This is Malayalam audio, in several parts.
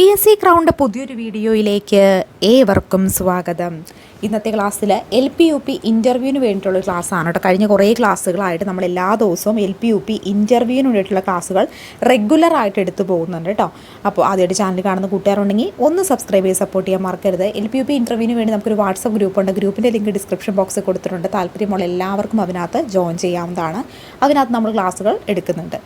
പി എസ് സി ക്രൗണ്ട് പുതിയൊരു വീഡിയോയിലേക്ക് ഏവർക്കും സ്വാഗതം. ഇന്നത്തെ ക്ലാസ്സിൽ എൽ പി യു പി ഇന്റർവ്യൂവിന് വേണ്ടിയിട്ടുള്ള ക്ലാസ്സാണ് കേട്ടോ. കഴിഞ്ഞ കുറേ ക്ലാസ്സുകളായിട്ട് നമ്മൾ എല്ലാ ദിവസവും എൽ പി യു പി ഇന്റർവ്യൂവിന് വേണ്ടിയിട്ടുള്ള ക്ലാസ്സുകൾ റെഗുലറായിട്ട് എടുത്തു പോകുന്നുണ്ട് കേട്ടോ. അപ്പോൾ ആദ്യമായിട്ട് ചാനൽ കാണുന്ന കൂട്ടുകാരുണ്ടെങ്കിൽ ഒന്ന് സബ്സ്ക്രൈബ് ചെയ്ത് സപ്പോർട്ട് ചെയ്യാൻ മറക്കരുത്. എൽ പി യു പി ഇന്റർവ്യൂവിന് വേണ്ടി നമുക്കൊരു വാട്സപ്പ് ഗ്രൂപ്പുണ്ട് ഗ്രൂപ്പിന്റെ ലിങ്ക് ഡിസ്ക്രിപ്ഷൻ ബോക്സിൽ കൊടുത്തിട്ടുണ്ട്. താല്പര്യമുള്ള എല്ലാവർക്കും അതിനകത്ത് ജോയിൻ ചെയ്യാവുന്നതാണ്. അതിനകത്ത് നമ്മൾ ക്ലാസ്സുകൾ എടുക്കുന്നുണ്ട്.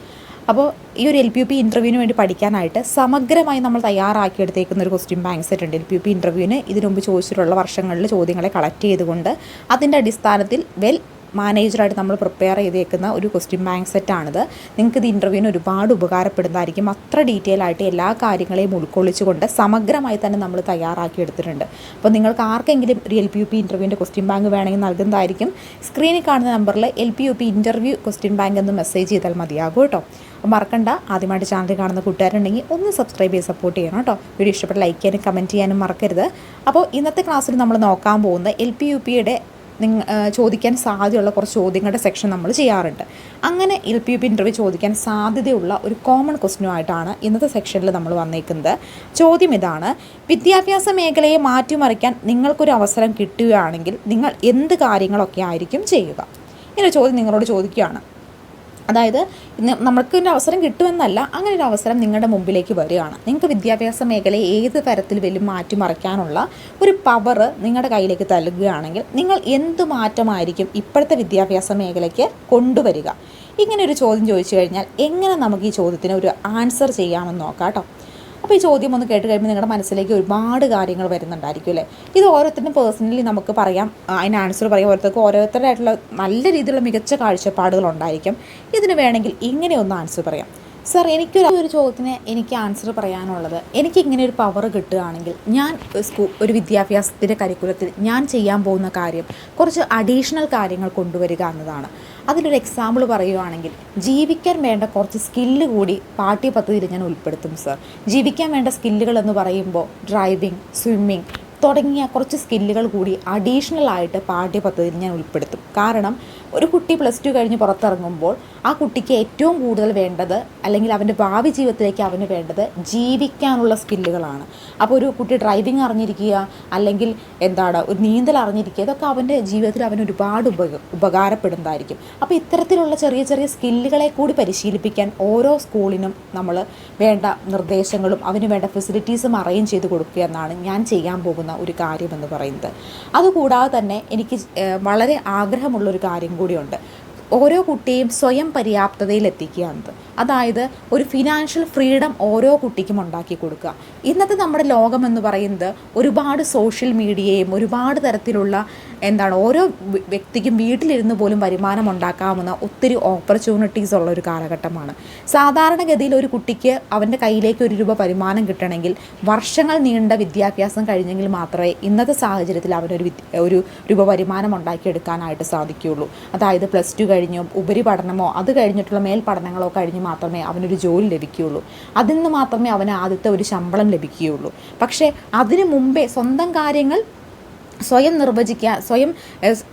അപ്പോൾ ഈ ഒരു എൽ പി യു പി ഇന്റർവ്യൂവിന് വേണ്ടി പഠിക്കാനായിട്ട് സമഗ്രമായി നമ്മൾ തയ്യാറാക്കിയെടുത്തേക്കുന്ന ഒരു ക്വസ്റ്റ്യൻ ബാങ്ക് സെറ്റ് ഉണ്ട്. എൽ പി യു പി ഇന്റർവ്യൂവിന് ഇതിനു മുമ്പ് ചോദിച്ചിട്ടുള്ള വർഷങ്ങളിൽ ചോദ്യങ്ങളെ കളക്ട് ചെയ്തുകൊണ്ട് അതിന്റെ അടിസ്ഥാനത്തിൽ വെൽ മാനേജറായിട്ട് നമ്മൾ പ്രിപ്പയർ ചെയ്തേക്കുന്ന ഒരു ക്വസ്റ്റ്യൻ ബാങ്ക് സെറ്റാണിത് നിങ്ങൾക്ക് ഇത് ഇന്റർവ്യൂവിന് ഒരുപാട് ഉപകാരപ്പെടുന്നതായിരിക്കും. അത്ര ഡീറ്റെയിൽ ആയിട്ട് എല്ലാ കാര്യങ്ങളെയും ഉൾക്കൊള്ളിച്ചുകൊണ്ട് സമഗ്രമായി തന്നെ നമ്മൾ തയ്യാറാക്കി എടുത്തിട്ടുണ്ട്. അപ്പോൾ നിങ്ങൾക്ക് ആർക്കെങ്കിലും ഒരു എൽ പി യു പി ഇന്റർവ്യൂവിന്റെ ക്വസ്റ്റ്യൻ ബാങ്ക് വേണമെങ്കിൽ നൽകുന്നതായിരിക്കും. സ്ക്രീനിൽ കാണുന്ന നമ്പറിൽ L P U P interview question bank എന്ന് മെസ്സേജ് ചെയ്താൽ മതിയാകും കേട്ടോ. അപ്പോൾ മറക്കണ്ട. ആദ്യമായിട്ട് ചാനൽ കാണുന്ന കൂട്ടുകാരുണ്ടെങ്കിൽ ഒന്ന് സബ്സ്ക്രൈബ് ചെയ്ത് സപ്പോർട്ട് ചെയ്യണം കേട്ടോ. വീഡിയോ ഇഷ്ടപ്പെട്ട ലൈക്ക് ചെയ്യാനും കമന്റ് ചെയ്യാനും മറക്കരുത്. അപ്പോൾ ഇന്നത്തെ ക്ലാസ്സിൽ നമ്മൾ നോക്കാൻ പോകുന്നത് എൽ പി യു പിയുടെ നിങ്ങ ചോദിക്കാൻ സാധ്യതയുള്ള കുറച്ച് ചോദ്യങ്ങളുടെ സെക്ഷൻ നമ്മൾ ചെയ്യാറുണ്ട്. അങ്ങനെ L P U P interview ചോദിക്കാൻ സാധ്യതയുള്ള ഒരു കോമൺ ക്വസ്റ്റ്യനുമായിട്ടാണ് ഇന്നത്തെ സെക്ഷനിൽ നമ്മൾ വന്നേക്കുന്നത്. ചോദ്യം ഇതാണ് വിദ്യാഭ്യാസ മേഖലയെ മാറ്റിമറിക്കാൻ നിങ്ങൾക്കൊരു അവസരം കിട്ടുകയാണെങ്കിൽ നിങ്ങൾ എന്ത് കാര്യങ്ങളൊക്കെ ആയിരിക്കും ചെയ്യുക? ഇങ്ങനെ ചോദ്യം നിങ്ങളോട് ചോദിക്കുകയാണ്. അതായത് നമുക്ക് ഒരു അവസരം കിട്ടുമെന്നല്ല അങ്ങനെ ഒരു അവസരം നിങ്ങളുടെ മുമ്പിലേക്ക് വരികയാണ്. നിങ്ങൾക്ക് വിദ്യാഭ്യാസ മേഖലയെ ഏത് തരത്തിൽ വലിയ മാറ്റിമറിക്കാനുള്ള ഒരു പവർ നിങ്ങളുടെ കയ്യിലേക്ക് തരുകയാണെങ്കിൽ നിങ്ങൾ എന്ത് മാറ്റമായിരിക്കും ഇപ്പോഴത്തെ വിദ്യാഭ്യാസ മേഖലയ്ക്ക് കൊണ്ടുവരിക? ഇങ്ങനെ ഒരു ചോദ്യം ചോദിച്ചു കഴിഞ്ഞാൽ എങ്ങനെ നമുക്ക് ഈ ചോദ്യത്തിന് ഒരു ആൻസർ ചെയ്യാമെന്ന് നോക്കാം കേട്ടോ. അപ്പോൾ ഈ ചോദ്യം ഒന്ന് കേട്ട് കഴിയുമ്പോൾ നിങ്ങളുടെ മനസ്സിലേക്ക് ഒരുപാട് കാര്യങ്ങൾ വരുന്നുണ്ടായിരിക്കും അല്ലേ? ഇത് ഓരോരുത്തരും പേഴ്സണലി നമുക്ക് പറയാം അതിന് ആൻസർ പറയാം. ഓരോരുത്തർക്കും ഓരോരുത്തരായിട്ടുള്ള നല്ല രീതിയിലുള്ള മികച്ച കാഴ്ചപ്പാടുകൾ ഉണ്ടായിരിക്കും. ഇതിന് വേണമെങ്കിൽ ഇങ്ങനെ ഒന്ന് ആൻസർ പറയാം. സർ എനിക്കൊരു ഒരു ചോദ്യത്തിന് എനിക്ക് ആൻസർ പറയാനുള്ളത്. എനിക്ക് ഇങ്ങനെ ഒരു പവർ കിട്ടുകയാണെങ്കിൽ ഞാൻ സ്കൂ ഒരു വിദ്യാഭ്യാസത്തിന്റെ കരിക്കുലത്തിൽ ഞാൻ ചെയ്യാൻ പോകുന്ന കാര്യം കുറച്ച് അഡീഷണൽ കാര്യങ്ങൾ കൊണ്ടുവരിക എന്നതാണ്. അതിലൊരു എക്സാമ്പിൾ പറയുകയാണെങ്കിൽ ജീവിക്കാൻ വേണ്ട കുറച്ച് സ്കില്ല് കൂടി പാഠ്യപദ്ധതിയിൽ ഞാൻ ഉൾപ്പെടുത്തും സർ ജീവിക്കാൻ വേണ്ട സ്കില്ലുകൾ എന്ന് പറയുമ്പോൾ ഡ്രൈവിംഗ് സ്വിമ്മിങ് തുടങ്ങിയ കുറച്ച് സ്കില്ലുകൾ കൂടി അഡീഷണൽ ആയിട്ട് പാഠ്യപദ്ധതിയിൽ ഞാൻ ഉൾപ്പെടുത്തും. കാരണം ഒരു കുട്ടി പ്ലസ് ടു കഴിഞ്ഞ് പുറത്തിറങ്ങുമ്പോൾ ആ കുട്ടിക്ക് ഏറ്റവും കൂടുതൽ വേണ്ടത് അല്ലെങ്കിൽ അവന്റെ ഭാവി ജീവിതത്തിലേക്ക് അവന് വേണ്ടത് ജീവിക്കാനുള്ള സ്കില്ലുകളാണ്. അപ്പോൾ ഒരു കുട്ടി ഡ്രൈവിംഗ് അറിഞ്ഞിരിക്കുക അല്ലെങ്കിൽ എന്താണ് ഒരു നീന്തൽ അറിഞ്ഞിരിക്കുക ഇതൊക്കെ അവന്റെ ജീവിതത്തിൽ അവന് ഒരുപാട് ഉപക ഉപകാരപ്പെടുന്നതായിരിക്കും. അപ്പോൾ ഇത്തരത്തിലുള്ള ചെറിയ ചെറിയ സ്കില്ലുകളെ കൂടി പരിശീലിപ്പിക്കാൻ ഓരോ സ്കൂളിനും നമ്മൾ വേണ്ട നിർദ്ദേശങ്ങളും അവന് വേണ്ട ഫെസിലിറ്റീസും അറേഞ്ച് ചെയ്ത് കൊടുക്കുക എന്നാണ് ഞാൻ ചെയ്യാൻ പോകുന്ന ഒരു കാര്യമെന്ന് പറയുന്നത്. അതുകൂടാതെ തന്നെ എനിക്ക് വളരെ ആഗ്രഹമുള്ളൊരു കാര്യം കൂടിയുണ്ട്. ഓരോ കുട്ടിയും സ്വയം പര്യാപ്തതയിൽ എത്തിക്കുക അതായത് ഒരു ഫിനാൻഷ്യൽ ഫ്രീഡം ഓരോ കുട്ടിക്കും ഉണ്ടാക്കി കൊടുക്കുക. ഇന്നത്തെ നമ്മുടെ ലോകം എന്ന് പറയുന്നത് ഒരുപാട് സോഷ്യൽ മീഡിയയും ഒരുപാട് തരത്തിലുള്ള എന്താണ് ഓരോ വ്യക്തിക്കും വീട്ടിലിരുന്ന് പോലും വരുമാനം ഉണ്ടാക്കാവുന്ന ഒത്തിരി ഓപ്പർച്യൂണിറ്റീസ് ഉള്ള ഒരു കാലഘട്ടമാണ്. സാധാരണഗതിയിൽ ഒരു കുട്ടിക്ക് അവന്റെ കയ്യിലേക്ക് ഒരു രൂപ വരുമാനം കിട്ടണമെങ്കിൽ വർഷങ്ങൾ നീണ്ട വിദ്യാഭ്യാസം കഴിഞ്ഞെങ്കിൽ മാത്രമേ ഇന്നത്തെ സാഹചര്യത്തിൽ അവനൊരു ഒരു രൂപ വരുമാനം ഉണ്ടാക്കിയെടുക്കാനായിട്ട് സാധിക്കുകയുള്ളൂ. അതായത് പ്ലസ് ടു കഴിഞ്ഞോ ഉപരിപഠനമോ അത് കഴിഞ്ഞിട്ടുള്ള മേൽ പഠനങ്ങളോ കഴിഞ്ഞ് മാത്രമേ അവനൊരു ജോലി ലഭിക്കുകയുള്ളൂ. അതിൽ നിന്ന് മാത്രമേ അവന് ആദ്യത്തെ ഒരു ശമ്പളം ലഭിക്കുകയുള്ളൂ. പക്ഷേ അതിനു മുമ്പേ സ്വന്തം കാര്യങ്ങൾ സ്വയം നിർവചിക്കാൻ സ്വയം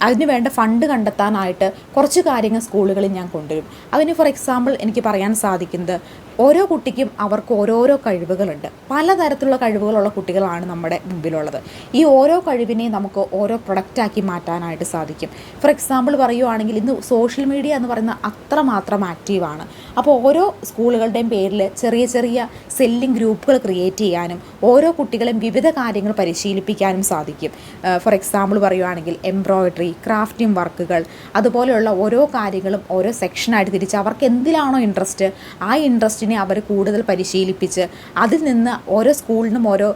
അതിന് വേണ്ട ഫണ്ട് കണ്ടെത്താനായിട്ട് കുറച്ച് കാര്യങ്ങൾ സ്കൂളുകളിൽ ഞാൻ കൊണ്ടുവരും. അതിന് ഫോർ എക്സാമ്പിൾ എനിക്ക് പറയാൻ സാധിക്കുന്നത് ഓരോ കുട്ടിക്കും അവർക്ക് ഓരോരോ കഴിവുകളുണ്ട്. പലതരത്തിലുള്ള കഴിവുകളുള്ള കുട്ടികളാണ് നമ്മുടെ മുമ്പിലുള്ളത്. ഈ ഓരോ കഴിവിനെയും നമുക്ക് ഓരോ പ്രൊഡക്റ്റാക്കി മാറ്റാനായിട്ട് സാധിക്കും. ഫോർ എക്സാമ്പിൾ പറയുവാണെങ്കിൽ ഇന്ന് സോഷ്യൽ മീഡിയ എന്ന് പറയുന്ന അത്രമാത്രം ആക്റ്റീവാണ് അപ്പോൾ ഓരോ സ്കൂളുകളുടെയും പേരിൽ ചെറിയ ചെറിയ സെല്ലിംഗ് ഗ്രൂപ്പുകൾ ക്രിയേറ്റ് ചെയ്യാനും ഓരോ കുട്ടികളെയും വിവിധ കാര്യങ്ങൾ പരിശീലിപ്പിക്കാനും സാധിക്കും. ഫോർ എക്സാമ്പിൾ പറയുവാണെങ്കിൽ എംബ്രോയിഡറി ക്രാഫ്റ്റിംഗ് വർക്കുകൾ അതുപോലെയുള്ള ഓരോ കാര്യങ്ങളും ഓരോ സെക്ഷനായിട്ട് തിരിച്ച് അവർക്ക് എന്തിലാണോ ഇൻട്രസ്റ്റ് ആ ഇൻട്രസ്റ്റിനെ അവർ കൂടുതൽ പരിശീലിപ്പിച്ച് അതിൽ നിന്ന് ഓരോ സ്കൂളിനും ഓരോ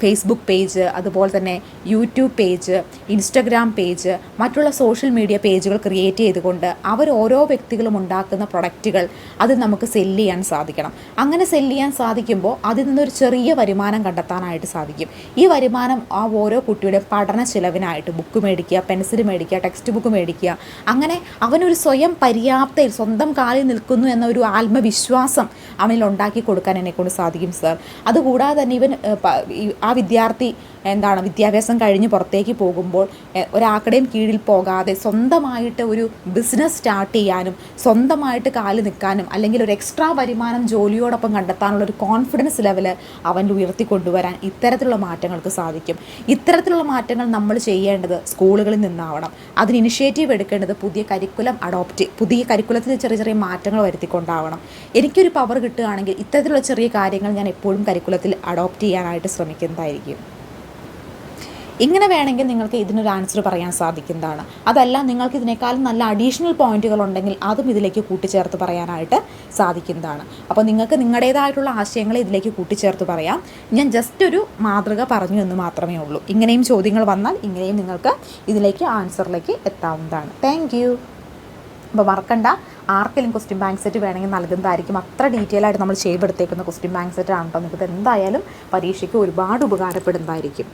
ഫേസ്ബുക്ക് പേജ് അതുപോലെ തന്നെ യൂട്യൂബ് പേജ് ഇൻസ്റ്റഗ്രാം പേജ് മറ്റുള്ള സോഷ്യൽ മീഡിയ പേജുകൾ ക്രിയേറ്റ് ചെയ്തുകൊണ്ട് അവർ ഓരോ വ്യക്തികളും ഉണ്ടാക്കുന്ന പ്രൊഡക്റ്റുകൾ അത് നമുക്ക് സെല്ല് ചെയ്യാൻ സാധിക്കണം. അങ്ങനെ സെല്ല് ചെയ്യാൻ സാധിക്കുമ്പോൾ അതിൽ നിന്നൊരു ചെറിയ വരുമാനം കണ്ടെത്താനായിട്ട് സാധിക്കും. ഈ വരുമാനം ആ ഓരോ കുട്ടിയുടെ പഠന ചിലവിനായിട്ട് ബുക്ക് മേടിക്കുക പെൻസിൽ മേടിക്കുക ടെക്സ്റ്റ് ബുക്ക് മേടിക്കുക അങ്ങനെ അവനൊരു സ്വയം പര്യാപ്തയിൽ സ്വന്തം കാലിൽ നിൽക്കുന്നു എന്ന ഒരു ആത്മവിശ്വാസം അവനിൽ ഉണ്ടാക്കി കൊടുക്കാൻ എന്നെക്കൊണ്ട് സാധിക്കും സർ അതുകൂടാതെ തന്നെ ഇവൻ ആ വിദ്യാർത്ഥി എന്താണ് വിദ്യാഭ്യാസം കഴിഞ്ഞ് പുറത്തേക്ക് പോകുമ്പോൾ ഒരാക്കടയും കീഴിൽ പോകാതെ സ്വന്തമായിട്ട് ഒരു ബിസിനസ് സ്റ്റാർട്ട് ചെയ്യാനും സ്വന്തമായിട്ട് കാൽ നിൽക്കാനും അല്ലെങ്കിൽ ഒരു എക്സ്ട്രാ വരുമാനം ജോലിയോടൊപ്പം കണ്ടെത്താനുള്ള ഒരു കോൺഫിഡൻസ് ലെവൽ അവനിൽ ഉയർത്തിക്കൊണ്ടുവരാൻ ഇത്തരത്തിലുള്ള മാറ്റങ്ങൾക്ക് സാധിക്കും. ഇത്തരത്തിലുള്ള മാറ്റങ്ങൾ നമ്മൾ ചെയ്യേണ്ടത് സ്കൂളുകളിൽ നിന്നാവണം. അതിന് ഇനിഷ്യേറ്റീവ് എടുക്കേണ്ടത് പുതിയ കരിക്കുലം അഡോപ്റ്റ് പുതിയ കരിക്കുലത്തിൽ ചെറിയ ചെറിയ മാറ്റങ്ങൾ വരുത്തിക്കൊണ്ടാവണം. എനിക്കൊരു പവർ കിട്ടുകയാണെങ്കിൽ ഇത്തരത്തിലുള്ള ചെറിയ കാര്യങ്ങൾ ഞാൻ എപ്പോഴും കരിക്കുലത്തിൽ അഡോപ്റ്റ് ചെയ്യാനായിട്ട് ശ്രമിക്കുന്നതായിരിക്കും. ഇങ്ങനെ വേണമെങ്കിൽ നിങ്ങൾക്ക് ഇതിനൊരു ആൻസർ പറയാൻ സാധിക്കുന്നതാണ്. അതല്ല നിങ്ങൾക്ക് ഇതിനേക്കാളും നല്ല അഡീഷണൽ പോയിന്റുകൾ ഉണ്ടെങ്കിൽ അതും ഇതിലേക്ക് കൂട്ടിച്ചേർത്ത് പറയാനായിട്ട് സാധിക്കുന്നതാണ്. അപ്പോൾ നിങ്ങൾക്ക് നിങ്ങളുടേതായിട്ടുള്ള ആശയങ്ങൾ ഇതിലേക്ക് കൂട്ടിച്ചേർത്ത് പറയാം. ഞാൻ ജസ്റ്റ് ഒരു മാതൃക പറഞ്ഞു എന്ന് മാത്രമേ ഉള്ളൂ. ഇങ്ങനെയും ചോദ്യങ്ങൾ വന്നാൽ ഇങ്ങനെയും നിങ്ങൾക്ക് ഇതിലേക്ക് ആൻസറിലേക്ക് എത്താവുന്നതാണ്. താങ്ക് അപ്പോൾ മറക്കണ്ട. ആർക്കെങ്കിലും ക്വസ്റ്റ്യൻ ബാങ്ക് സെറ്റ് വേണമെങ്കിൽ നൽകുന്നതായിരിക്കും. അത്ര ഡീറ്റെയിൽ ആയിട്ട് നമ്മൾ ചെയ്തെടുത്തേക്കുന്ന ക്വസ്റ്റ്യൻ ബാങ്ക് സെറ്റ് ആണ് കേട്ടോ നിങ്ങൾക്ക് എന്തായാലും പരീക്ഷയ്ക്ക് ഒരുപാട് ഉപകാരപ്പെടുന്നതായിരിക്കും.